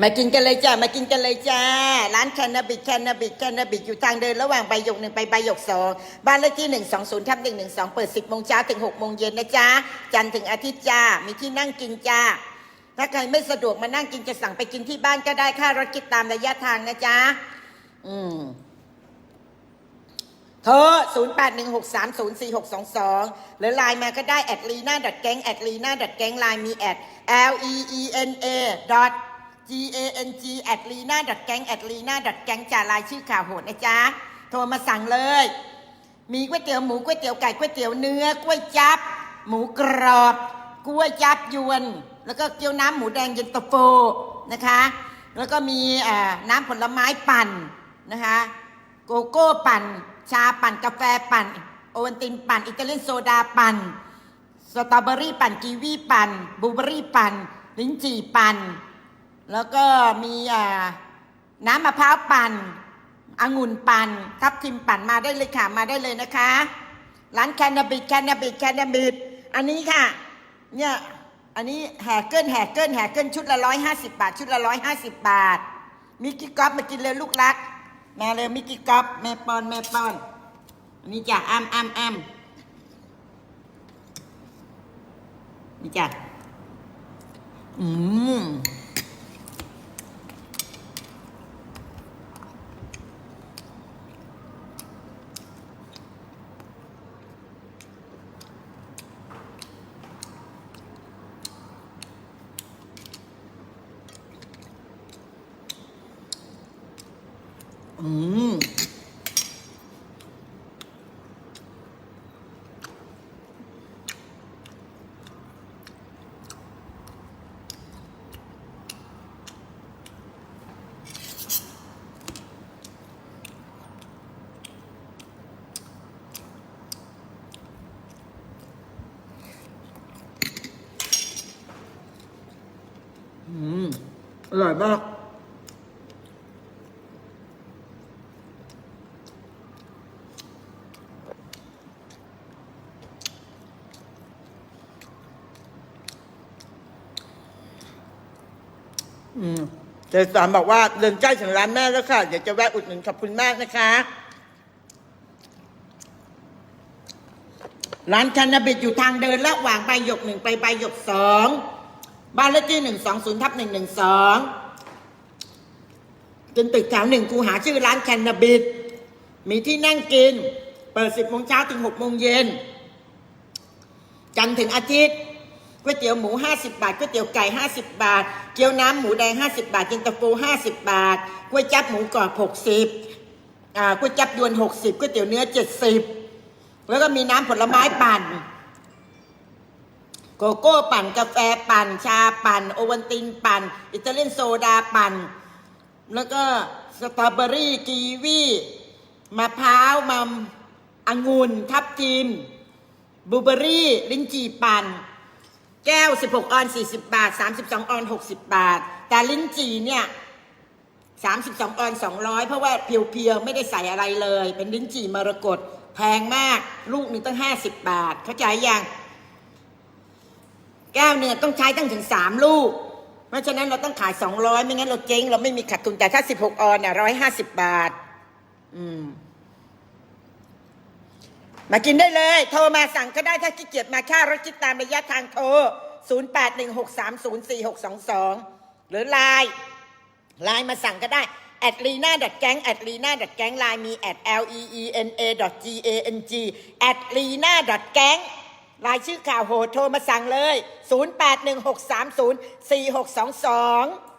มากินกันเลยจ้ามากินกันเลยจ้า ร้านแคนาบิกแคนาบิกแคนาบิกอยู่ทางเดินระหว่างใบหยกหนึ่งไปใบหยกสองบ้านเลขที่หนึ่งสองศูนย์ทับหนึ่งหนึ่งสองเปิดสิบโมงเช้าถึงหกโมงเย็นนะจ๊ะจันทร์ถึงอาทิตย์จ้า มีที่นั่งกินจ้า ถ้าใครไม่สะดวกมานั่งกินจะสั่งไปกินที่บ้านก็ได้ค่ารถคิดตามระยะทางนะจ๊ะอืมโทร0 8 1 6 3 0 4 6 2 2 หรือไลน์มาก็ได้แอดลีน่าดัดแก๊งแอดลีน่าดัดแก๊งไลน์มีแอด L E E N A dot G A N G แอดลีน่าดัดแก๊งแอดลีน่าดัดแกงจ่าลายชื่อข่าวโหดนะจ๊ะ โทรมาสั่งเลย มีก๋วยเตี๋ยวหมูก๋วยเตี๋ยวไก่ก๋วยเตี๋ยวเนื้อกล้วยจับ หมูกรอบกล้วยจับยวน แล้วก็เกี๊ยวน้ำหมูแดงเย็นตาโฟนะคะ แล้วก็มีน้ำผลไม้ปั่นนะคะ โกโก้ปั่น ชาปั่นกาแฟปั่น โอวัลตินปั่น อิตาเลียนโซดาปั่น สตรอเบอรี่ปั่นกีวีปั่นบลูเบอรี่ปั่น ลิ้นจี่ปั่น แล้วก็มีน้ำมะพร้าวปั่นองุ่นปั่นทับทิมปั่นมาได้เลยค่ะมาได้เลยนะคะ ร้านแคนาบิดแคนาบิดแคนาบิดอันนี้ค่ะเนี่ยอันนี้แห่เกิลแห่เกิลแห่เกิลชุดละร้อยห้าสิบบาท ชุดละร้อยห้าสิบบาท มิกกี้ก๊อฟมากินเลยลูกรัก มาเลยมิกกี้ก๊อฟแม่ปอนแม่ปอนอันนี้จ้ะอ้ำอ้ำอ้ำนี่จ้ะอืม อืมอืมอร่อยมาก อืมเจสอนบอกว่าเดินใกล้ถึงร้านแม่แล้วค่ะ เดี๋ยวจะแวะอุดหนุนขอบคุณมากนะคะ ร้านคานาบิดอยู่ทางเดินระหว่างใบหยกหนึ่งไปใบหยกสองบ้านเลขที่หนึ่งสองศูนย์ทับหนึ่งหนึ่งสองจนตึกแถวหนึ่งกูหาชื่อร้านแคนาบิดมีที่นั่งกิน เปิดสิบโมงเช้าถึงหกโมงเย็น จันทร์ถึงอาทิตย์ ก๋วยเตี๋ยวหมู 50 บาทก๋วยเตี๋ยวไก่ 50 บาท เกี๊ยวน้ำหมูแดง 50 บาทเย็นตาโฟ50 บาทก๋วยจับหมูกรอบ 60อ่าก๋วยจับยวน 60ก๋วยเตี๋ยวเนื้อ 70 แล้วก็มีน้ำผลไม้ปั่น โกโก้ปั่นกาแฟปั่น ชาปั่น โอวัลตินปั่น อิตาเลียนโซดาปั่น แล้วก็สตรอเบอรี่กีวีมะพร้าวมัมองุ่นทับทิมบลูเบอรี่ ลิ้นจี่ปั่น แก้ว 16 ออน40 บาท 32 ออน 60 บาท แต่ลิ้นจีเนี่ย32 ออน 200 เพราะว่าเพียวๆ ไม่ได้ใส่อะไรเลย เป็นลิ้นจี่มรกตแพงมาก ลูกนึงตั้ง 50 บาท เข้าใจยัง แก้วเนี่ยต้องใช้ตั้งถึง 3 ลูก เพราะฉะนั้นเราต้องขาย 200 ไม่งั้นเราเจ๊ง เราไม่มีขาดทุน แต่ถ้า 16 ออนเนี่ย150 บาท อืม มากินได้เลย โทรมาสั่งก็ได้ถ้าขี้เกียจมาค่ารถคิดตามระยะทางโทร 0816304622 หรือไลน์ไลน์มาสั่งก็ได้แอดลีน่าดัดแก๊งแอดลีน่าดัดแก๊งไลน์มีแอด L E E N A G A N G แอดลีน่าดัดแก๊งรายชื่อข่าวโหดโทรมาสั่งเลย 0816304622